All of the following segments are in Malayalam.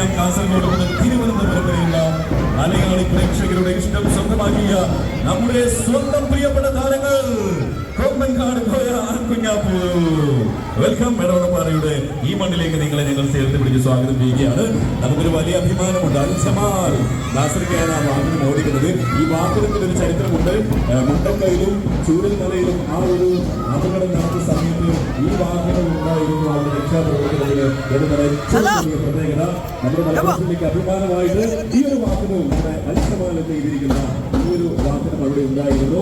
നമുക്കറിയാം കാസർഗോഡ് മുതൽ തിരുവനന്തപുരം വരെയുള്ള മലയാളി പ്രേക്ഷകരുടെ ഇഷ്ടം സ്വന്തമാക്കിയ നമ്മുടെ സ്വന്തം പ്രിയപ്പെട്ട താരങ്ങൾ കൊമ്പൻകാട് പോയ കുഞ്ഞാപ്പൂ വെൽക്കം മെഡോണപ്പാറയുടെ ഈ മണ്ണിലേക്ക് നിങ്ങളെ ഞങ്ങൾ ചേർത്ത് പിടിച്ച് സ്വാഗതം ചെയ്യുകയാണ്. നമുക്കൊരു വലിയ അഭിമാനമുണ്ട്. അൽസമാർ നാസറിക്കാണ് ആ വാഹനം ഓടിക്കുന്നത്. ഈ വാഹനത്തിന് ഒരു ചരിത്രമുണ്ട്. മുണ്ടക്കയിലും ചൂരൽമലയിലും ആ ഒരു അപകടം നടന്ന സമയത്ത് ഈ വാഹനം ഉണ്ടായിരുന്നു. അവരുടെ രക്ഷാപ്രവർത്തനത്തിന് വലിയ പ്രത്യേകത. നമ്മുടെ മലയാളത്തിലേക്ക് അഭിമാനമായിട്ട് ഈ ഒരു വാഹനവും നമ്മുടെ അൽസമാനത്ത് ചെയ്തിരിക്കുന്ന ഈ ഒരു വാഹനം അവിടെ ഉണ്ടായിരുന്നു.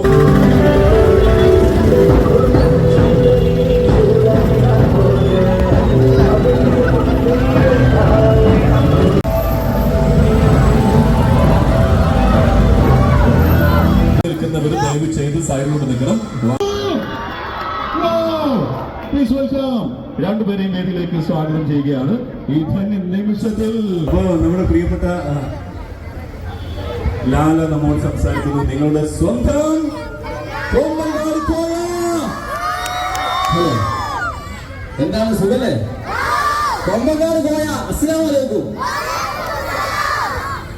ദയവ് ചെയ്ത് സൈഡിലോട്ട് നിൽക്കണം. രണ്ടുപേരെയും വേദിയിലേക്ക് സ്വാഗതം ചെയ്യുകയാണ്. ഈ ധന്യ നിമിഷത്തിൽ. നമ്മുടെ പ്രിയപ്പെട്ട ലാല നമ്മോട് സംസാരിക്കുന്നു. നിങ്ങളുടെ സ്വന്തം. ഹലോ. എന്താണ് സുഖല്ലേ? കൊമ്പങ്കാട് പോയ അസ്സലാമു അലൈക്കും.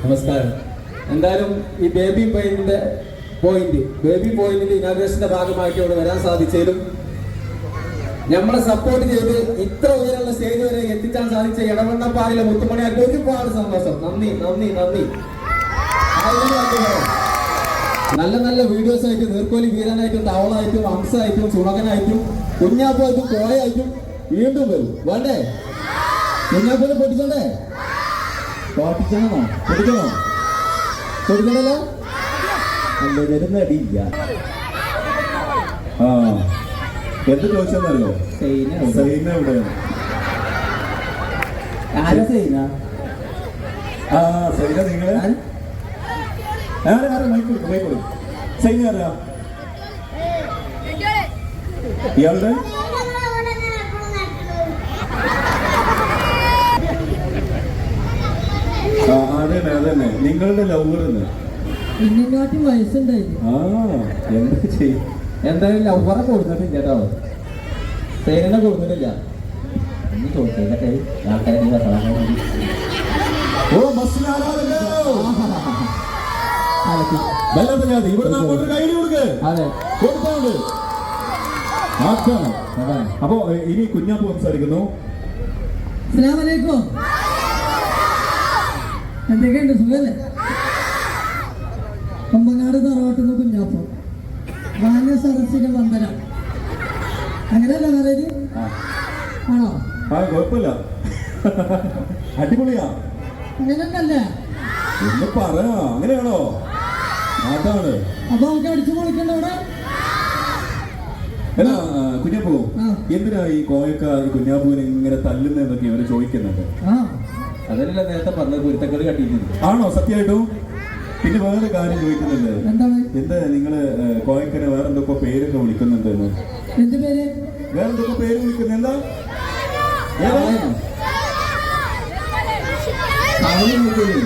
നമസ്കാരം. എന്തായാലും ഈ ബേബി പോയിന്റിന്റെ പോയിന്റ് ബേബി പോയിന്റിന്റെ ഇനാഗ്രേഷന്റെ ഭാഗമായിട്ട് ഇവിടെ വരാൻ സാധിച്ചതിലും നമ്മളെ സപ്പോർട്ട് ചെയ്ത് ഇത്ര ഉയരമുള്ള സ്റ്റേജ് വരെ എത്തിക്കാൻ സാധിച്ച ഇടവണ്ണപ്പാലിലെ മുത്തുമണിയാക്കി ഒരുപാട് സന്തോഷം. നന്ദി നന്ദി നന്ദി. നല്ല നല്ല വീഡിയോസ് ആയിട്ട് നീർക്കോലി വീരനായിട്ടും തവളായിട്ടും ഹംസായിട്ടും സുണകനായിട്ടും കുഞ്ഞാപ്പായിട്ടും കോളയായിട്ടും വീണ്ടും വരും. വേണ്ടേ? കുഞ്ഞാപ്പൂനെ പൊട്ടിക്കണ്ടേ പൊട്ടിച്ചണോ പൊട്ടിക്കണോ? പൊട്ടിക്കണല്ലോ? അല്ല വരുന്നടിയില്ല. ആ. എന്ത് ചോദിച്ചെന്നറിയോ? സൈന എവിടെയാണ് ആരാ സൈന? ആ സൈന നിങ്ങളെ? ആരാ? ആരാ മൈക്ക് കൊടുക്കും മൈക്ക് കൊടുക്കും. സൈന ആരാ? ഇയാളുടെ? അതന്നെ അതന്നെ. നിങ്ങളുടെ വയസ്സുണ്ടായി ആ എന്ത് ചെയ്യും എന്തായാലും കൊടുത്തിട്ടില്ല കേട്ടോ. കൊടുത്തിട്ടില്ല. ഓ ഇവിടുന്ന് അങ്ങോട്ട് കൈ കൊടുക്ക്. അതെ. കൊടുത്തോണ്ട് അപ്പോ ഇനി കുഞ്ഞാപ്പ് സംസാരിക്കുന്നു. അസ്സലാമലൈക്കും. എന്തൊക്കെയുണ്ട് സുഖല്ലേ? കൊമ്പങ്ങാട് തറവാട്ടുന്ന കുഞ്ഞാപ്പം. വാന സദസ്സിന്റെ വന്ദനം അങ്ങനെയല്ല ആ. ആണോ? ആ കുഴപ്പമില്ല. അടിപൊളിയാ. അങ്ങനെയല്ലേ എന്ന് പറയാ അങ്ങനെയാണോ? അതാണ്. അപ്പൊ നമുക്ക് അടിച്ചു പൊളിക്കണ്ട അവിടെ? അല്ല കുഞ്ഞാപ്പു. എന്തിനാ ഈ കോയക്കാർ കുഞ്ഞാപ്പൂവിനെ ഇങ്ങനെ തല്ലുന്നതെന്നൊക്കെ ഇവർ ചോദിക്കുന്നുണ്ട്? ആ. അതല്ല നേരത്തെ പറഞ്ഞത് പൊരുത്തക്കളി കട്ടിയിട്ടുണ്ട് ആണോ? സത്യമായിട്ടും പിന്നെ വേറെ കാര്യം ചോദിക്കുന്നുണ്ട്. എന്താണ്? എന്താ നിങ്ങൾ കോയക്കനെ വേറെ എന്തൊക്കെ പേരൊക്കെ വിളിക്കുന്നുണ്ടെന്ന് എന്ത് പേര്? വേറെ എന്തൊക്കെ പേര് വിളിക്കുന്നത് എന്താ? ഏതാ?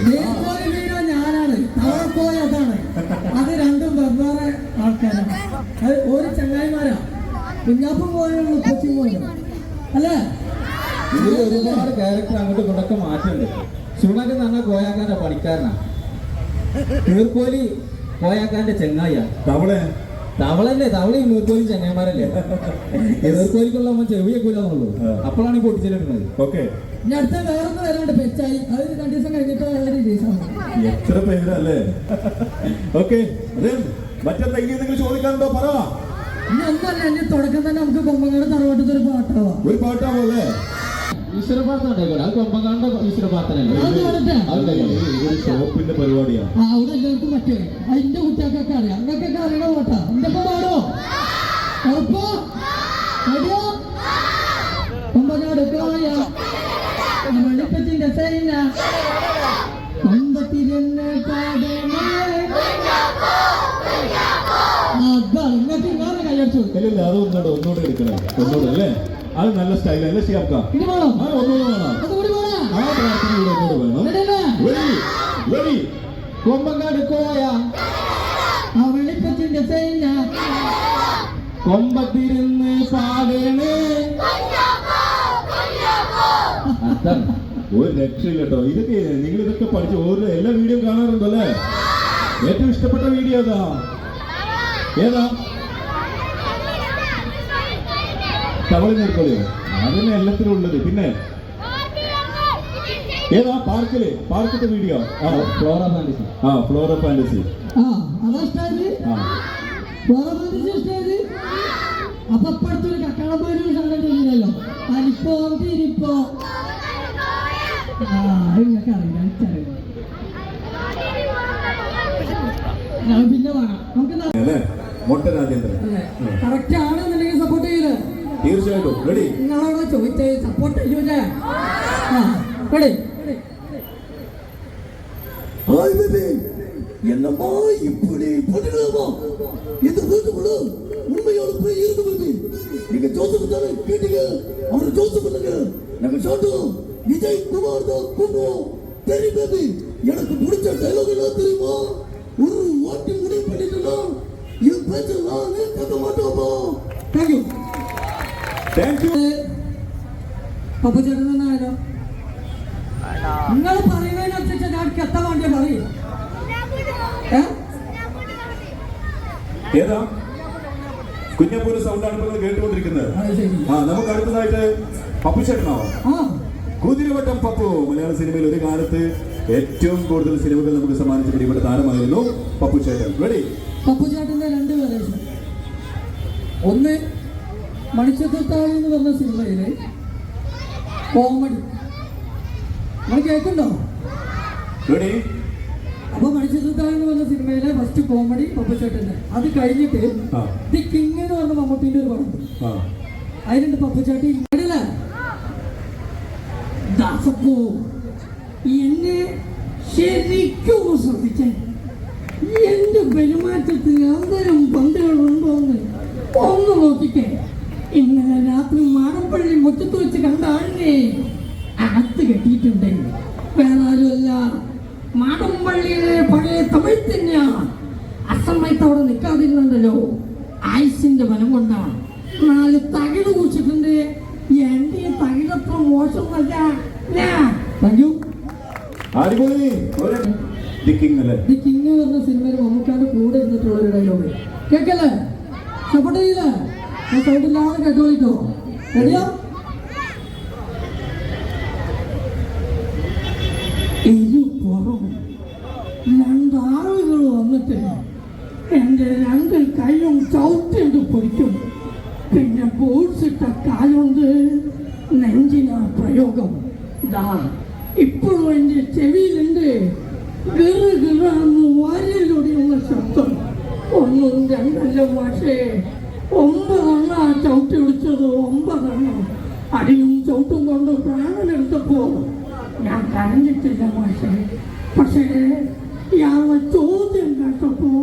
ദേവോലി വീണ ഞാനാണ്. അതാണ്. അത് രണ്ടും വെവ്വേറെ ആൾക്കാരാണ്. അത് ഒരു ചങ്ങായിമാരാ. കുഞ്ഞാപ്പം പോലെയുള്ള മുപ്പത്തി പോയ? അല്ലേ? ഇതിൽ ഒരുപാട് ക്യാരക്ടർ അങ്ങോട്ട് ഇങ്ങോട്ടൊക്കെ മാറ്റുണ്ട് സുണക് എന്ന് പറഞ്ഞാൽ കോയാക്കാന്റെ പണിക്കാരനാ. നീർക്കോലി കോയാക്കാന്റെ ചെങ്ങായിയാണ് തവളെ. തവളല്ലേ തവളയും നീർക്കോലി ചെങ്ങായിമാരല്ലേ? നീർക്കോലിക്കുള്ള അവൻ ചെവിയൊക്കെന്നുള്ളൂ ആ. അപ്പോഴാണ് ഈ പൊട്ടിച്ചിലിടുന്നത് ഓക്കെ. ഇനി അടുത്ത വേറൊന്ന് വരാണ്ട് പെച്ചായി അത് രണ്ടു ദിവസം കഴിഞ്ഞിട്ട് എത്ര പേരല്ലേ? ഓക്കെ അതെ മറ്റെന്താ ഇനി എന്തെങ്കിലും ചോദിക്കാനുണ്ടോ? പറ. ഇനി ഒന്നല്ല ഇനി തുടക്കം തന്നെ നമുക്ക് കൊമ്പങ്ങാട് തറവാട്ടത്ത് ഒരു പാട്ടാവാം ഒരു അല്ലേ ഈശ്വരപാർത്ഥന ഉണ്ടായിക്കോട്ടെ അത് കൊമ്പങ്ങാണ്ട ഈശ്വരപാർത്ഥനല്ലേ അത് പാടട്ടെ അതുണ്ടായിക്കോട്ടെ ഷോപ്പിന്റെ പരിപാടിയാണ് ആ അവിടെ എല്ലാവർക്കും പറ്റുമോ അതിന്റെ കുട്ടികൾക്കൊക്കെ അറിയാം. നിങ്ങൾക്കൊക്കെ അറിയണ പാട്ടാ. എന്റെ ഒപ്പം പാടോ? ഉറപ്പോ? റെഡിയോ? കൊമ്പങ്ങാട് കോയ വെളിപ്പത്തിന്റെ സൈന കൊമ്പത്തിരുന്ന് പാടണേ അതാണ് നിങ്ങൾക്ക് വേറെ കയ്യടിച്ചു ഇല്ല അത് ഒന്നുകൂടെ ഒന്നുകൂടെ എടുക്കണം. ഒന്നുകൂടെ അല്ലേ? അത് നല്ല സ്റ്റൈൽ അല്ലേ വേണോ ആ ഒന്നുകൂടെ വേണം. ആ പ്രാർത്ഥന കൂടെ ഒന്നുകൂടെ വേണം. കൊമ്പങ്ങാട് കോയ ആ വെളിപ്പത്തിന്റെ സൈന കൊമ്പത്തിരുന്ന് പാടണേ. ഒരു രക്ഷയില്ല കേട്ടോ. ഇതൊക്കെ നിങ്ങൾ ഇതൊക്കെ പഠിച്ച് ഓരോ എല്ലാ വീഡിയോ കാണാറുണ്ടല്ലേ? ഏറ്റവും ഇഷ്ടപ്പെട്ട വീഡിയോ ഏതാ? ഏതാ? തവളി നിർക്കളിയോ അതന്നെ എല്ലാത്തിലും ഉള്ളത്? പിന്നെ ഏതാ പാർക്കിൽ? പാർക്കിന്റെ വീഡിയോ. ആ ഫ്ലോറ ഫാന്റസി ആ ഫ്ലോറ ഫാന്റസി. ആ അതാ അപ്പൊ കണ്ടിട്ടില്ലല്ലോ തിരിപ്പോ? ആ നിങ്ങൾക്ക് അറിയില്ല എനിക്കറിയില്ല ഞാൻ പിന്നെ വേണം നമുക്ക് കറക്റ്റ് ആണെന്നുണ്ടെങ്കിൽ ನೀರ್ಸಬೇಕು ರೆಡಿ ನಾಳಾಗೋಯ್ತು ಮತ್ತೆ ಸಪೋರ್ಟ್ ಇವಾಗ இப்படி பண்ணுகிறோமோ இந்த வீட்டுக்குள்ள உண்மையோட நீங்க ஜோசப் தானே கேட்டீங்க அவரு ஜோசப் பண்ணுங்க நம்ம சாட்டோம் விஜய் குமார் தான் கூப்பிடுவோம் தெரியும் எனக்கு பிடிச்ச டைலாக் என்ன தெரியுமா ஒரு வாட்டி முடிவு பண்ணிட்டுனா இது பேசலாம் പപ്പ ചേട്ടൻ നിങ്ങൾ പറയുന്നതിനനുസരിച്ച് ഞാൻ കെട്ട വേണ്ടി പറയും ഏതാ? കുഞ്ഞപ്പൂര് സൗണ്ടാണ് ഇപ്പോൾ നിങ്ങൾ കേട്ടുകൊണ്ടിരിക്കുന്നത്. ആ നമുക്ക് അടുത്തതായിട്ട് പപ്പു ചേട്ടനാവാം ആ. കുതിരവട്ടം പപ്പു. മലയാള സിനിമയിൽ ഒരു കാലത്ത് ഏറ്റവും കൂടുതൽ സിനിമകൾ നമുക്ക് സമ്മാനിച്ച പിടിപ്പെട്ട താരമായിരുന്നു പപ്പു ചേട്ടൻ. റെഡി പപ്പു ചേട്ടന്റെ രണ്ട് വേറേഷൻ ഒന്ന് മണിച്ചത്താഴി എന്ന് പറഞ്ഞ സിനിമയിൽ കോമഡി നിങ്ങൾ കേൾക്കുന്നുണ്ടോ? റെഡി അപ്പൊ മണിച്ചത്താഴി എന്ന് പറഞ്ഞ സിനിമയിലെ ഫസ്റ്റ് കോമഡി പപ്പുചേട്ടന്റെ അത് കഴിഞ്ഞിട്ട് ദി കിങ് എന്ന് പറഞ്ഞ മമ്മൂട്ടിന്റെ ഒരു പടം അതിലുണ്ട് പപ്പുചാട്ടി ദാസപ്പോ എന്നെ ശരിക്കും ശ്രദ്ധിക്കാൻ. എന്റെ പെരുമാറ്റത്തിന് അന്തരം പന്തുകളുണ്ടോ? ആളിനെ അകത്ത് കെട്ടിയിട്ടുണ്ട്. വേറെ ആരുമല്ല മാടമ്പള്ളിയിലെ പഴയ തമിഴ് തന്നെയാണ് അസമയത്ത് അവിടെ നിൽക്കാതിരുന്നുണ്ടല്ലോ ആയുസിന്റെ ബലം കൊണ്ടാണ് നാല് തകിട് കുടിച്ചിട്ടുണ്ട് എന്റെ ഈ തകിടത്ര മോശമല്ല കിങ് എന്ന സിനിമയിൽ മമ്മൂക്കാന്റെ കൂടെ ഇരുന്നിട്ടുള്ള ഒരു ഡയലോഗ് കേക്കല്ലേ സപ്പോർട്ട് ചെയ്യില്ലേ ഞാൻ സൗണ്ട് കേട്ടോളിക്കോ റെഡിയാ ഇരു പുറം രണ്ടാളുകൾ വന്നിട്ട് എന്റെ രണ്ട് കൈയും ചവിട്ടിട്ട് പൊരിക്കും. പിന്നെ ബോട്ട്സ് ഇട്ട കാലുകൊണ്ട് നെഞ്ചിനാ പ്രയോഗം. ദാ ഇപ്പോഴും എന്റെ ചെവിയിലുണ്ട്. ഗിറു ഗിറാന്ന് വാരിലൊടിയുന്ന ശബ്ദം. ഒന്നും രണ്ടല്ല പക്ഷേ ഒമ്പതെണ്ണ ചവിട്ടി വിളിച്ചത് ഒമ്പതെണ്ണം. അടിയും ചവിട്ടും കൊണ്ട് അറിഞ്ഞിട്ടില്ല പക്ഷേ പക്ഷേ ഇയാളുടെ ചോദ്യം കേട്ടപ്പോൾ